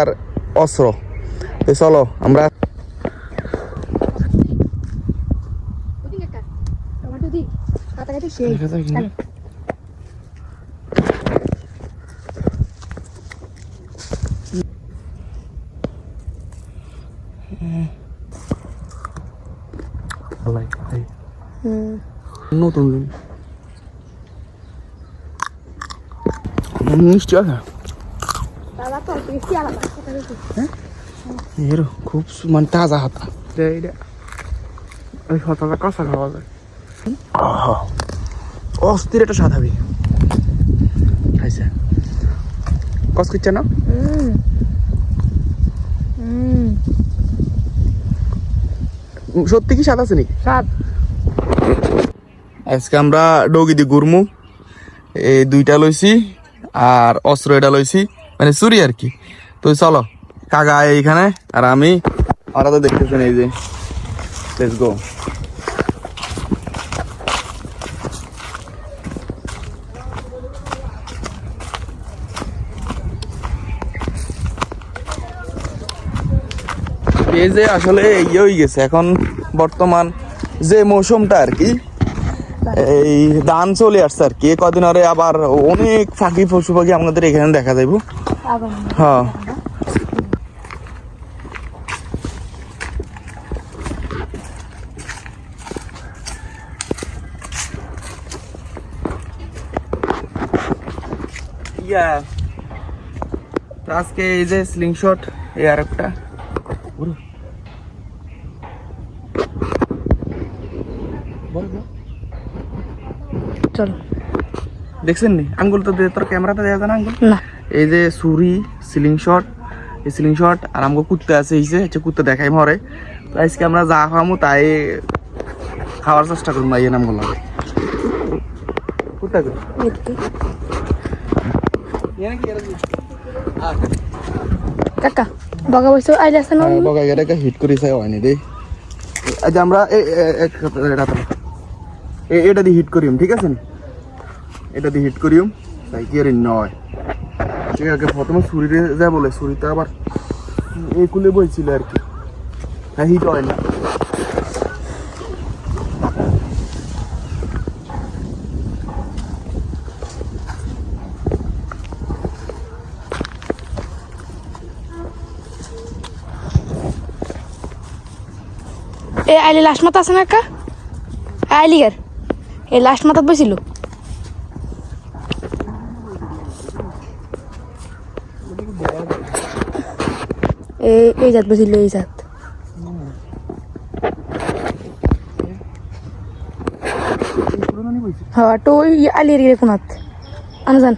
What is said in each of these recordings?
আর অস্ত্র। তো চলো আমরা ওদিকে একটা টমেটো দি কাটাকাটি সেই দেখা যাক না। চলো। হুম নতুন মিষ্টি আছে বাবা তো বেশি আলাদা কাটাকাটি এর খুব মানে তাজা হাতা এই হাতাটা কাঁচা খাওয়া যায় অস্থির একটা স্বাদ হবে খাইছে? কস করছে না? হুম হুম সত্যি কি স্বাদ আছে নাকি? স্বাদ আজকে আমরা ডগি দি গুরমু। এই দুইটা লইছি আর অস্ত্র এটা লইছি মানে চুরি আর কি। তো চলো, কাকা এইখানে, আর আমি ওরা তো দেখতেছেন এই যে। লেটস গো এই যে আসলে ইয়ে হয়ে গেছে, এখন বর্তমান যে মৌসুমটা আর কি, এই ধান চলে আসছে আর কি। কদিন আরে আবার অনেক ফাঁকি পশু পাখি আমাদের এখানে দেখা যাইব। হ্যাঁ। ইয়া আজকে এই যে স্লিং শট এই আর একটা। চলো। দেখছেন নি? আঙ্গুল তো তোর ক্যামেরাতে দেওয়া যায় না আঙ্গুল? না। এই যে ছুরি সিলিং শট এই সিলিং শট আর আমাকে কুত্তে আছে এই যে হচ্ছে কুত্তে দেখাই মরে। তো আজকে আমরা যা খামো তাই খাওয়ার চেষ্টা করব এই নামগুলো। কুত্তা কই? এদিকে এনে কি এরা কি? আহ, কাকা বগা বসে আইলে আছে না হ্যাঁ, বগা গেটাকে হিট করি চাই হয়নি রে। আজ আমরা এ- এ- এক সপ্তাহ এটা দিয়ে হিট করিম ঠিক আছে নি? এটা দিয়ে হিট করিম তাই কি আর নয়। ঠিক আছে প্রথমে ছুরিতে যা বলে, ছুরিতে আবার কুলে বইছিল আর কি। হ্যাঁ হিট হয় না। এ, আইলে লাস্ট মাথা আছে না কাকা আইলি গার এই লাস্ট মাথাত বসিল এই এই জাত বসিল এই জাত। হ্যাঁ তো ওই আলির গিয়ে কোনাত। আনজান।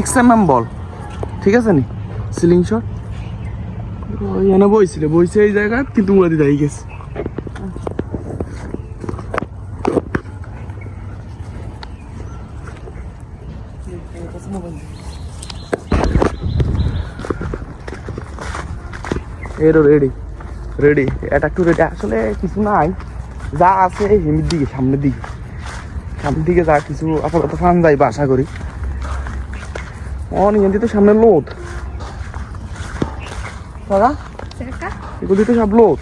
সিক্স এম এম বল ঠিক আছে নি? সিলিং শট এনে বইছিল, বইছে এই জায়গা কিন্তু উড়াদি দাঁড়িয়ে গেছে। এরও রেডি রেডি এটা একটু রেডি আসলে কিছু নাই, যা আছে হেমির দিকে, সামনের দিকে। সামনের দিকে যা কিছু আপাতত ফান যাইবা, আশা করি। অন এখান তো সামনে লোদ কাকা এগুলি তো সব লোদ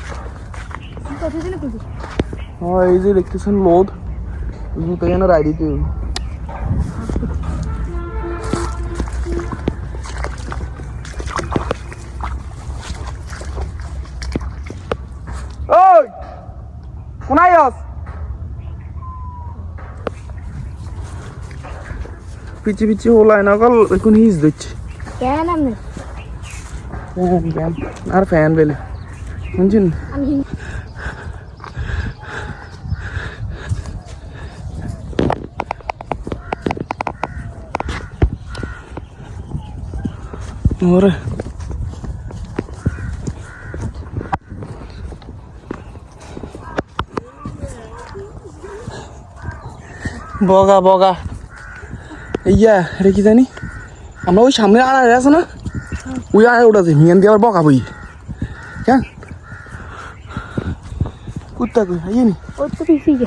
এই যে দেখতেছেন লোদ জুতো যেন রাইডি ওই পিছি পিছি হলাই না কাল এখন হিস দিচ্ছে। কেন আমি? ফ্যান ফ্যান আর ফ্যান বেলে। শুনছেন? ওরে। বগা বগা। ইয়া এটা কি জানি? আমরা ওই সামনে আড়াই আছে না? ওই আড়াই ওটাতে হিয়ান দিয়ে আবার বকা বই কেন কুত্তা কই আইয়ে নি? তো পিছিয়ে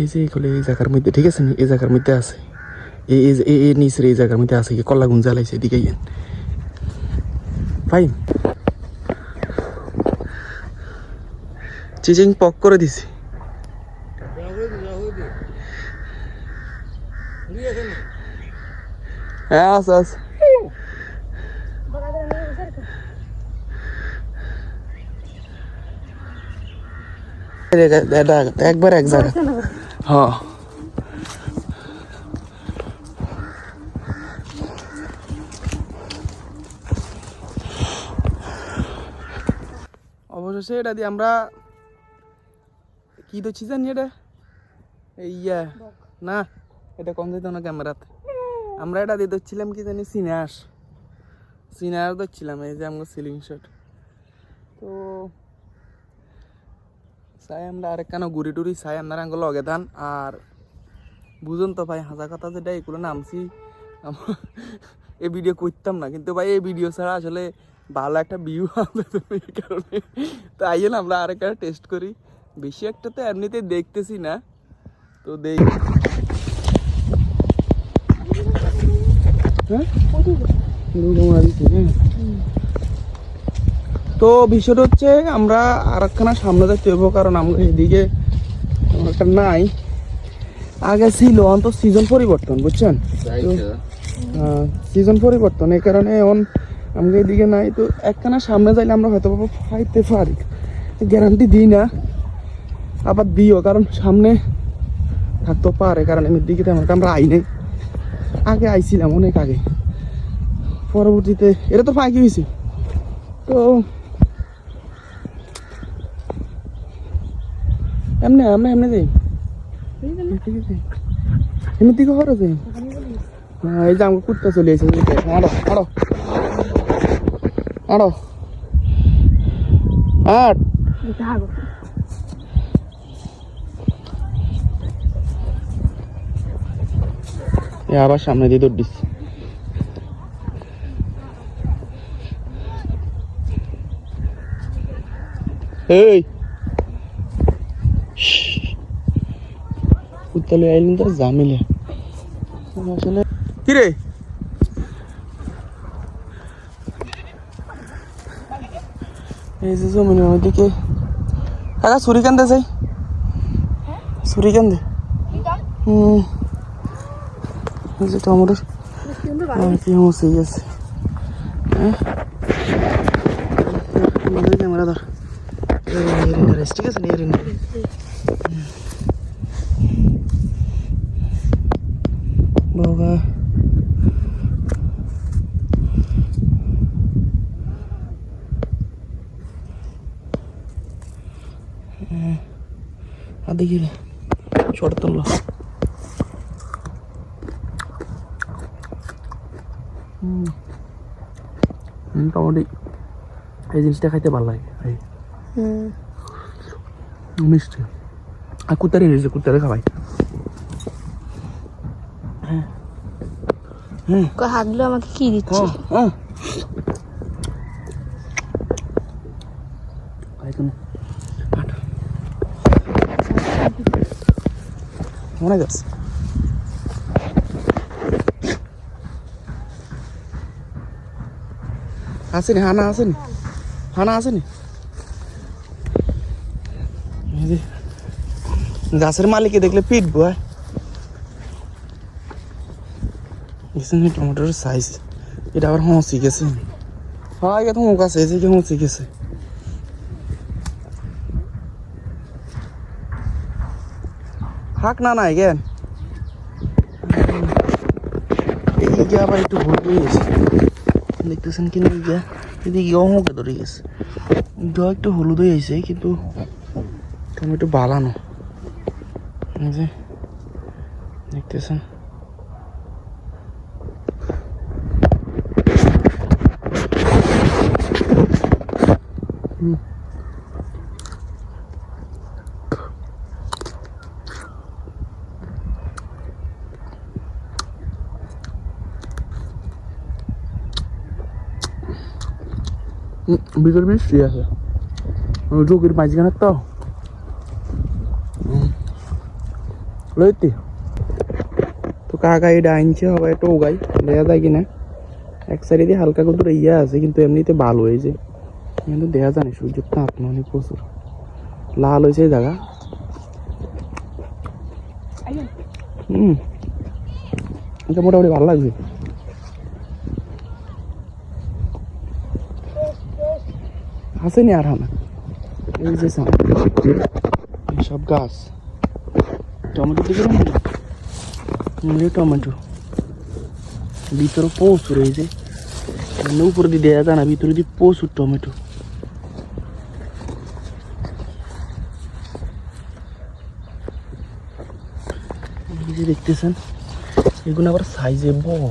এই যে এগুলো এই জায়গার মধ্যে ঠিক আছে এই জায়গার মধ্যে আছে। এই এই এই এই নিচের এই জায়গার মধ্যে আছে কি কল্লা গুঞ্জা লাইছে এদিকে ইয়েন ফাইন চিচিং পক করে দিছি। হ্যাঁ আছে আছে এটা একবার এক জায়গা। হ্যাঁ। অবশেষে এটা দিয়ে আমরা কি ধরছি জানি এটা? এই ইয়া। না এটা কম যেত না ক্যামেরাতে? আমরা এটা দিয়ে ধরছিলাম কি জানি সিনাস সিনাস ধরছিলাম, এই যে আমরা সিলিং শট তো চাই আমরা আরেক কেন ঘুরি টুরি চাই, আপনারা আঙ্গুল লগে ধান আর বুঝুন তো ভাই হাজার কথা যেটা এগুলো নামছি এই ভিডিও করতাম না। কিন্তু ভাই, এই ভিডিও ছাড়া আসলে ভালো একটা ভিউ হবে এই কারণে। তাই আমরা আরেকটা টেস্ট করি। বেশি একটা তো এমনিতে দেখতেছি না। তো দেখ হ্যাঁ দুটো মারা দিছি, হ্যাঁ। তো বিষয়টা হচ্ছে আমরা আর একখানা সামনে দেখতে হইব কারণ আমরা এদিকে একটা নাই। আগে ছিল অন্ত সিজন পরিবর্তন বুঝছেন? সিজন পরিবর্তন এই কারণে এখন আমাকে এদিকে নাই। তো একখানা সামনে যাইলে আমরা হয়তো পাবো পাইতে পারি। গ্যারান্টি দিই না আবার দিও কারণ সামনে থাকতে পারে কারণ এমনি দিকে আমরা আই নেই। আগে আইছিলাম, অনেক আগে। পরবর্তীতে, এটা তো ফাঁকি হয়েছে তো, এমনি আমরা এমনি যাই এমনি দিকে হরো যাই হ্যাঁ এই যে আমাকে কুত্তা চলে এসেছে আড়ো আড়ো। আড়ো। আট হাগো এ আবার সামনে দিয়ে দৌড় দিচ্ছি। এই! কুত্তালে আইলেন তো জামিলে। আসলে কি রে এই যে জমিনের ওইদিকে কাকা ছুরি কান দে যাই ছুরি কান দে? হুম এই যে টমেটোর কেমন সেই আছে ক্যামেরা ধর ঠিক আছে নিয়ে বাবা അതിക്കില്ല ചുടത്തുള്ളൂ মোটামুটি এই জিনিসটা খাইতে ভালো লাগে এই। মিষ্টি। আর কুত্তারে এনেছে কুত্তারে খাওয়াই হাগলো আমাকে কি দিচ্ছে? হ্যাঁ হ্যাঁ আসেনি, হানা আসেনি হানা আসেনি। গাছের মালিকে দেখলে পিটবো হ্যাঁ এই টমেটোর সাইজ এটা আবার হঁসি গেছে। হ্যাঁ এটা তো হোঁক আছে, এই যে হঁসি গেছে। হাক না, নাই কেন এই আবার একটু হলুদ হয়ে গেছে। দেখতেছেন কি না এদিকে অমুকে ধরে গেছে। ড একটু হলুদ হয়ে গেছে কিন্তু টমেটো বালানো। যে, দেখতেছেন হুম। হুম, ভিতরে মিষ্টি আছে। ঝুঁকির মাঝখানে তো। লইতি তো। কাকা এটা আনছে হবে একটু উগাই। দেখা যায় কিনা। এক সাইডে দিয়ে হালকা করে ইয়ে আছে কিন্তু এমনিতে ভালো হয়েছে। কিন্তু দেখা যায় না সূর্যের তাপ মানে প্রচুর। লাল হয়েছে এই জায়গা। হুম। এটা মোটামুটি ভালো লাগছে। আসেনি আর হানা এই যে সব গাছ। টমেটো দিকে না? টমেটো। ভিতরে প্রচুর এই যে। উপরে দিয়ে দেওয়া যায় না, ভিতরে দিয়ে প্রচুর টমেটো। দেখতেছেন, এগুলো আবার সাইজে বড়।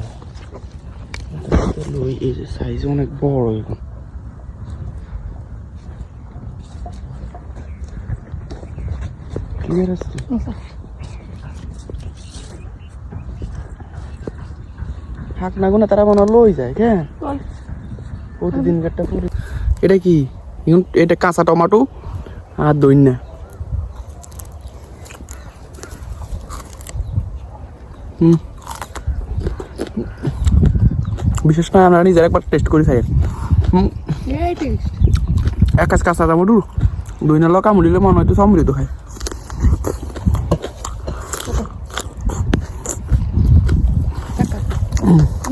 এই যে সাইজে অনেক বড় এগুলো। ক্লিয়ার আসছে হাক না গুনা তারা মনে লই যায় কেন প্রতিদিন কাটটা পুরো এটা কি? এটা কাঁচা টমাটো আর দইনা হুম। বিশেষ করে আমরা নিজের একবার টেস্ট করি খাই এক কাজ কাঁচা টমাটো দইনা লকা মুড়িলে মনে হয় তো সমৃদ্ধ খায়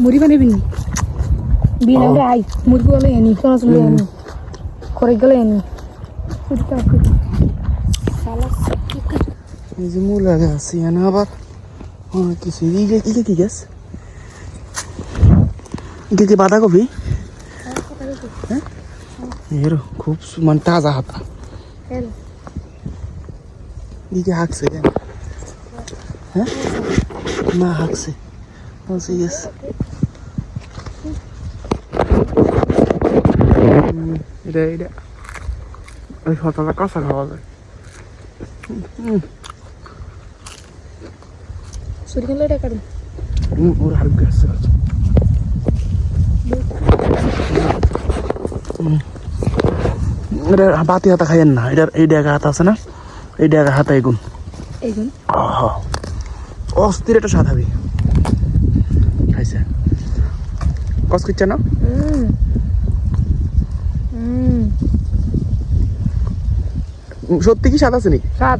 মুড়ি বানাবি নি? বিন আই মুড়ি গলে এনি কোন চলে এনি করে গলে এনি। এই যে মূলা গাছ এখানে আবার। অনেক কিছু ইগে কি গাছ? ইগে কি বাঁধাকপি হ্যাঁ এর খুব মানে তাজা হাতা। ইগে হাঁকছে হ্যাঁ না হাঁকছে। বলছে গেছ। এটা এটা ওই সকালে কষা খাওয়া যায় সুরি গলে এটা হুম, ওর এটা বাতি খাইয়েন না? এটার এই ডেগা হাত আছে না এই ডেগা হাতা এগুন অস্থির একটা স্বাদ হবে খাইছে কস করছে না হুম হুম উম, সত্যি কি স্বাদ আছে নাকি? সাত।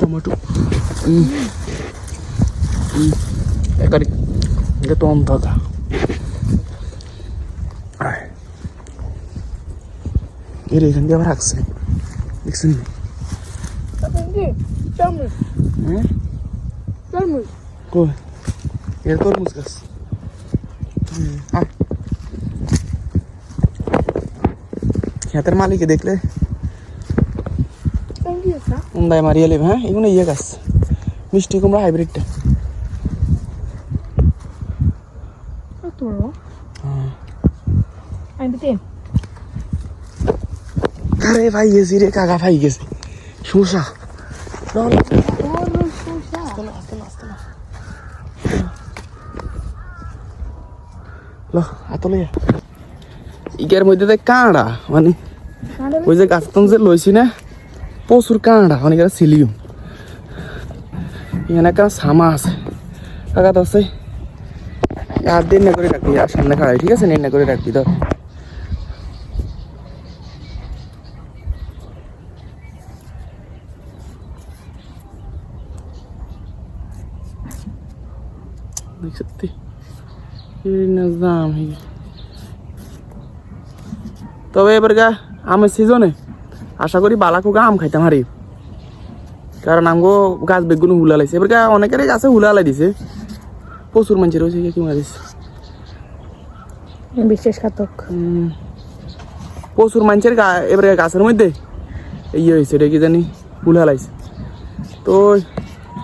টমেটো একারি এটা তো এর এখান দিয়ে আবার রাখছে দেখছেন? নি? হ্যাঁ? চামচ কই? এর তরমুজ গাছ। ক্ষেতের মালিকে দেখলে। উন্দায় মারিয়ে নেবে হ্যাঁ? এগুলো ইয়ে গাছ। মিষ্টি কুমড়া হাইব্রিডটা। হ্যাঁ। আরে ভাই গেছি রে কাকা ভাই গেছে। শোষা লো হাতলে ইগের মধ্যে দেখ কাঁড়া মানে ওই যে গাছতন যে লইছি না প্রচুর কাঁড়া অনেক সিলিও এখানে একটা সামা আছে কাকা তো আছে আর দিন না করে রাখবি আর সামনে খাড়াই ঠিক আছে না করে রাখবি তো देख सकते ये निज़ाम है তবে এবার গা আমের সিজনে আশা করি বালাকু গা আম খাইতাম হারি। কারণ আমগো গাছ বেগুন হুলা লাইছে। এবার গা অনেকের গাছে হুলা লাই দিছে। প্রচুর মানুষের হয়েছে কি মারা দিছে। বিশ্বাস ঘাতক প্রচুর মানুষের গা এবারে গাছের মধ্যে ইয়ে হয়েছে এটা কি জানি হালাইছে তো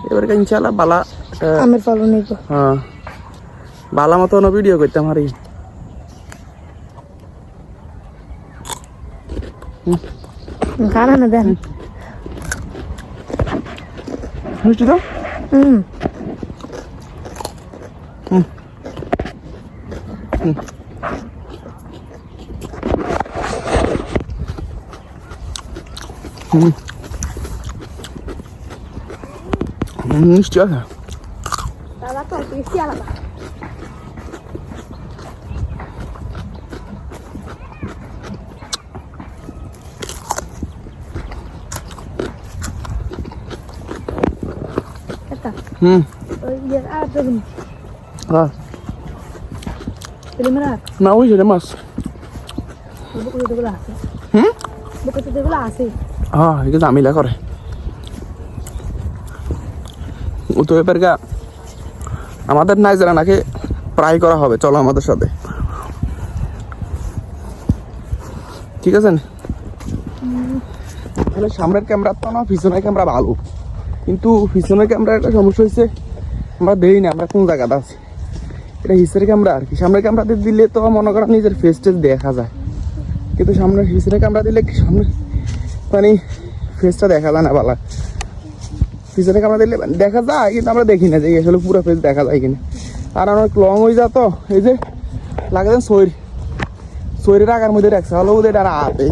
এবারে ইনশাল্লাহ বালা আমের ফলন হ্যাঁ বালা মতন ভিডিও করতাম আর খানা না দেন মিষ্টি তো হুম হুম হুম, মিষ্টি আছে দাদা তো বেশি আলাদা এটা হুম ওই ইয়ে আর দেখুন যেগুলো আছে হ্যাঁ এটা জামিলা করে। ও তো এবার গা আমাদের নাইজেরা নাকি প্রায় করা হবে চলো আমাদের সাথে। ঠিক আছে না? সামনের ক্যামেরা তো না পিছনের ক্যামেরা ভালো। কিন্তু পিছনের ক্যামেরা একটা সমস্যা হয়েছে আমরা দেই না, আমরা কোন জায়গাতে আছি। এটা হিসের ক্যামেরা আর কি। সামনের ক্যামেরাতে দিলে তো মনে করো নিজের ফেস টেস দেখা যায়। কিন্তু সামনের হিসের ক্যামেরা দিলে সামনে মানে ফেসটা দেখা যায় না বালা পিছনে ক্যামেরা দিলে দেখা যায়, কিন্তু আমরা দেখি না যে আসলে পুরো ফেস দেখা যায় কিনা। আর অনেক লং হয়ে যা তো, এই যে লাগে যেন শরীর। শরীরের আগার মধ্যে রাখছে, হলো ওদের এটা আপে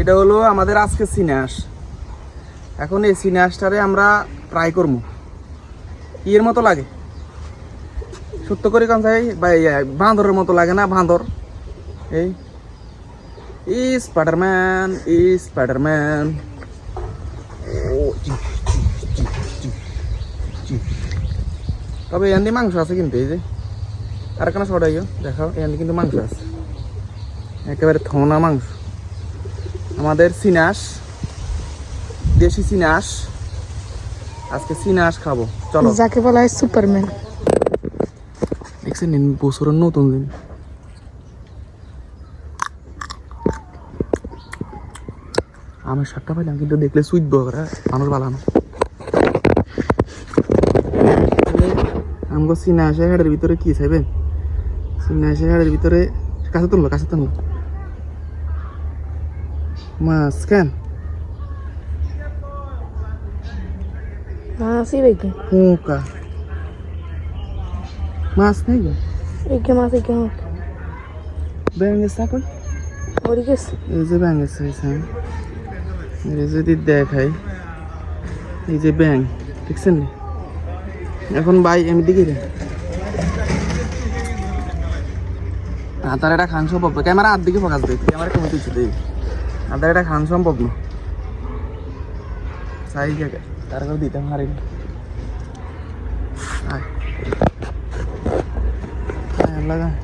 এটা হলো আমাদের আজকে সিনাস। এখন এই সিনাসটারে আমরা ট্রাই করব ইয়ের মতো লাগে। সত্য করে কম চাই বাঁদরের মতো লাগে না, বাঁদর। এই ই স্পাইডারম্যান ই স্পাইডারম্যান। তবে এখান মাংস আছে কিন্তু, এই যে। আর কেন সরাইও দেখাও এখান কিন্তু মাংস আছে। একেবারে থনা মাংস। আমাদের সিনাস দেশি সিনাস আজকে সিনাস খাব। চলো। যাকে বলা হয় সুপারম্যান। দেখছেন বছরের নতুন দিন। আমার সাতটা পাইলাম কিন্তু দেখলে সুইট বকরা মানুষ বালানো আমগো সিনা আসে হেডের ভিতরে কি চাইবেন সিনা আসে হেডের ভিতরে কাছে তুললো কাছে তুললো মাছ কেন মাছ একে পোকা। মাছ নেই একে মাছ একে মাছ। ব্যাঙের চাকই ওরি গেছে। এই যে ব্যাঙ আছে হ্যাঁ এই যদি দেখাই এই যে ব্যাঙ দেখছেন? নি? এখন ভাই আমি দিকে রে। তার এটা খান সম্ভব না। ক্যামেরা আর দিকে ফোকাস দেয় ক্যামেরা কেমন তুলছে দেই। তার এটা খান সম্ভব না। সাই কে তার করে দিতে পারি না আয় আয় লাগা